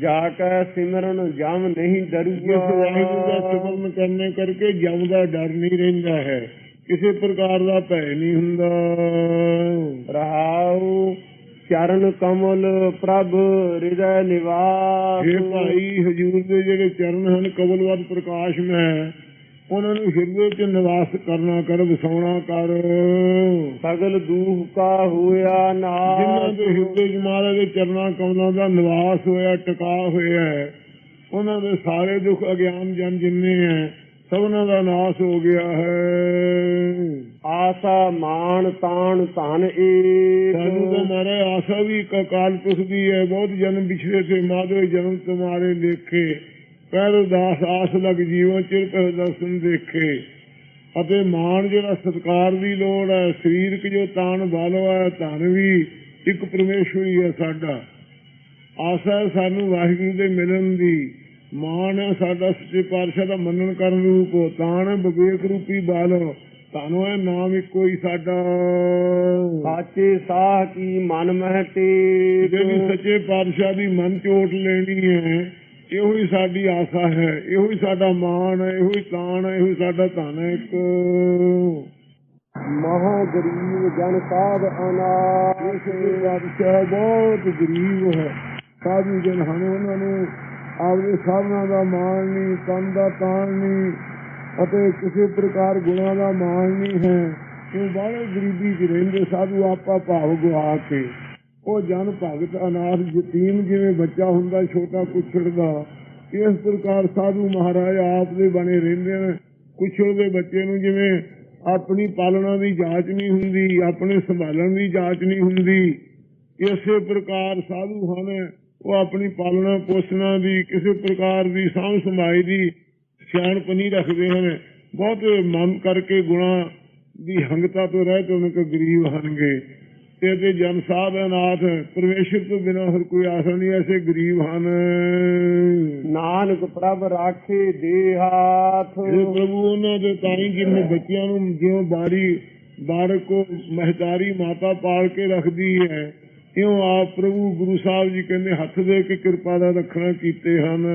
Speaker 1: ਜਾ ਕੈ ਸਿਮਰਨ ਜਮ ਨਹੀਂ
Speaker 2: ਇਸ ਵਾਹਿਗੁਰੂ ਦਾ
Speaker 1: ਡਰੂਗਾ
Speaker 2: ਸਿਮਰਨ ਕਰਨੇ ਕਰਕੇ ਜਮ ਦਾ ਡਰ ਨਹੀਂ ਰਹਿੰਦਾ ਹੈ। ਕਿਸੇ ਪ੍ਰਕਾਰ ਦਾ ਭੈ ਨਹੀਂ ਹੁੰਦਾ।
Speaker 1: ਰਹਾਉ ਚਰਨ ਕਮਲ ਪ੍ਰਭ ਹਿਰਦੈ ਨਿਵਾਸ।
Speaker 2: ਇਹ ਭਾਈ ਹਜੂਰ ਦੇ ਜਿਹੜੇ ਚਰਨ ਹਨ ਕਬਲਵਤ ਪ੍ਰਕਾਸ਼ ਮੈਂ ਉਹਨਾਂ ਨੂੰ ਹਿਰਦੇ 'ਚ ਨਿਵਾਸ ਕਰਨਾ ਕਰ ਵਸਾਉਣਾ ਕਰ।
Speaker 1: ਸਗਲ ਦੂਖ ਕਾ ਹੋਇਆ
Speaker 2: ਜਿਨ੍ਹਾਂ ਦੇ ਹਿਰਦੇ 'ਚ ਮਹਾਰਾਜ ਦੇ ਚਰਨਾਂ ਕਮਲਾਂ ਦਾ ਨਿਵਾਸ ਹੋਇਆ ਟਿਕਾ ਹੋਇਆ ਉਹਨਾਂ ਦੇ ਸਾਰੇ ਦੁੱਖ ਅਗਿਆਨ ਜਨ ਜਿੰਨੇ ਹੈ ਸਭਨਾਂ ਦਾ ਨਾਸ ਹੋ ਗਿਆ ਹੈ।
Speaker 1: ਆਸਾ ਮਾਨ ਤਾਣ ਧਨ
Speaker 2: ਸਾਨੂੰ ਤਾਂ ਮਾਰੇ ਆਸਾ ਵੀ ਇੱਕ ਅਕਾਲ ਪੁਰਖ ਦੀ ਹੈ ਬਹੁਤ ਜਨਮ ਪਿਛਲੇ ਸੇ ਮਾਧੋ ਜਨਮ ਤੁਮਾਰੇ ਦੇਖੇ। ਪਹਿਰ ਦਾਸ ਆਸ ਲਗ ਜੀਵਨ ਚਿਰ ਪਹਿ ਦਰਸ਼ਨ ਦੇਖੇ। ਅਤੇ ਮਾਣ ਜਿਹੜਾ ਸਤਕਾਰ ਦੀ ਲੋੜ ਹੈ ਸਰੀਰਕ ਜੋ ਤਾਣ ਬਾਲੋ ਹੈ ਧਨ ਵੀ ਇੱਕ ਪਰਮੇਸ਼ਵਰੀ ਹੈ ਸਾਡਾ। ਆਸਾ ਹੈ ਸਾਨੂੰ ਵਾਹਿਗੁਰੂ ਦੇ ਮਿਲਣ ਦੀ। ਮਾਣ ਹੈ ਸਾਡਾ ਸੱਚੇ ਪਾਤਸ਼ਾਹ ਦਾ ਮੰਨਣ ਕਰਨ ਰੂਪ। ਤਾਣ ਹੈ ਵਿਵੇਕ ਰੂਪੀ ਬਾਲੋ। ਤੁਹਾਨੂੰ ਹੈ ਨਾਮ ਇੱਕੋ ਹੀ ਸਾਡਾ।
Speaker 1: ਸਾਚੇ ਸਾਹ ਕੀ ਮਨ ਮਹਿ ਟੇਕ।
Speaker 2: ਜਿਹੜੀ ਸੱਚੇ ਪਾਤਸ਼ਾਹ ਦੀ ਮਨ ਚੋਟ ਲੈਣੀ ਹੈ ਇਹੋ ਹੀ ਸਾਡੀ ਆਸਾ ਹੈ, ਇਹੋ ਹੀ ਸਾਡਾ ਮਾਣ ਹੈ, ਇਹੋ ਹੀ ਤਾਣ ਹੈ, ਇਹੋ ਹੀ ਸਾਡਾ ਧਨ ਹੈ ਇੱਕ।
Speaker 1: ਮਹਾ ਗਰੀਬ ਜਨ ਸਾਧ ਅਨਾਥ
Speaker 2: ਇਹ ਸੱਚੇ ਬਹੁਤ ਗਰੀਬ ਹੈ। ਸਾਧੂ ਜਨ ਹਨ ਉਹਨਾਂ ਨੂੰ ਆਪਦੇ ਸਾਧਨਾਂ ਦਾ ਮਾਣ ਨਹੀਂ, ਤਨ ਦਾ ਤਾਣ ਨਹੀਂ ਅਤੇ ਕਿਸੇ ਪ੍ਰਕਾਰ ਗੁਣਾਂ ਦਾ ਮਾਣ ਨਹੀਂ ਹੈ। ਉਹ ਬਾਹਲੇ ਗਰੀਬੀ 'ਚ ਰਹਿੰਦੇ, ਸਾਧੂ ਆਪਾ ਭਾਵ ਗੁਆ ਕੇ। ਉਹ ਜਨ ਭਗਤ ਅਨਾਥ, ਯਤੀਮ ਜਿਵੇਂ ਬੱਚਾ ਹੁੰਦਾ, ਛੋਟਾ ਕੁਛੜ ਦਾ, ਇਸ ਪ੍ਰਕਾਰ ਸਾਧੂ ਮਹਾਰਾਜ ਆਪ ਦੇ ਬਣੇ ਰਹਿੰਦੇ ਨੇ। ਕੁਛੜ ਦੇ ਬੱਚੇ ਨੂੰ ਜਿਵੇਂ ਆਪਣੀ ਪਾਲਣਾ ਦੀ ਜਾਂਚ ਨਹੀਂ ਹੁੰਦੀ, ਆਪਣੇ ਸੰਭਾਲਣ ਦੀ ਜਾਂਚ ਨਹੀਂ ਹੁੰਦੀ, ਇਸੇ ਪ੍ਰਕਾਰ ਸਾਧੂ ਹਨ। ਉਹ ਆਪਣੀ ਪਾਲਣਾ ਪੋਸ਼ਣਾ ਦੀ, ਕਿਸੇ ਪ੍ਰਕਾਰ ਦੀ ਸਾਂਭ ਸੰਭਾਈ ਦੀ ਸਿਆਣਪ ਨਹੀਂ ਰੱਖਦੇ ਹਨ। ਬਹੁਤ ਮਨ ਕਰਕੇ ਗੁਣਾ ਦੀ ਹੰਗਤਾ ਤੋਂ ਰਹਿ ਕੇ ਉਹਨਾਂ ਕੋ ਗਰੀਬ ਹਨਗੇ ਤੇ ਤੇ ਜਨ ਸਾਧ ਅਨਾਥ ਪਰਮੇਸ਼ਰ ਤੋਂ ਬਿਨਾਂ ਹੋਰ ਕੋਈ ਆਸਾ ਨਹੀਂ ਐਸੇ ਗਰੀਬ ਹਨ।
Speaker 1: ਨਾਨਕ ਪ੍ਰਭ ਰਾਖੇ ਦੇ ਹਾਥ
Speaker 2: ਇਹ ਪ੍ਰਭੂ ਉਹਨਾਂ ਦੇ ਤਾਈ ਜਿਵੇਂ ਬੱਚਿਆਂ ਨੂੰ ਜਿਉਂ ਬਾਰੀ ਬਾਰਕ ਕੋ ਮਹਤਾਰੀ ਮਾਤਾ ਪਾਲ ਕੇ ਰੱਖਦੀ ਹੈ ਇਉਂ ਆਪ ਪ੍ਰਭੂ ਗੁਰੂ ਸਾਹਿਬ ਜੀ ਕਹਿੰਦੇ ਹੱਥ ਦੇ ਕੇ ਕਿਰਪਾ ਦਾ ਰੱਖਣਾ ਕੀਤੇ ਹਨ।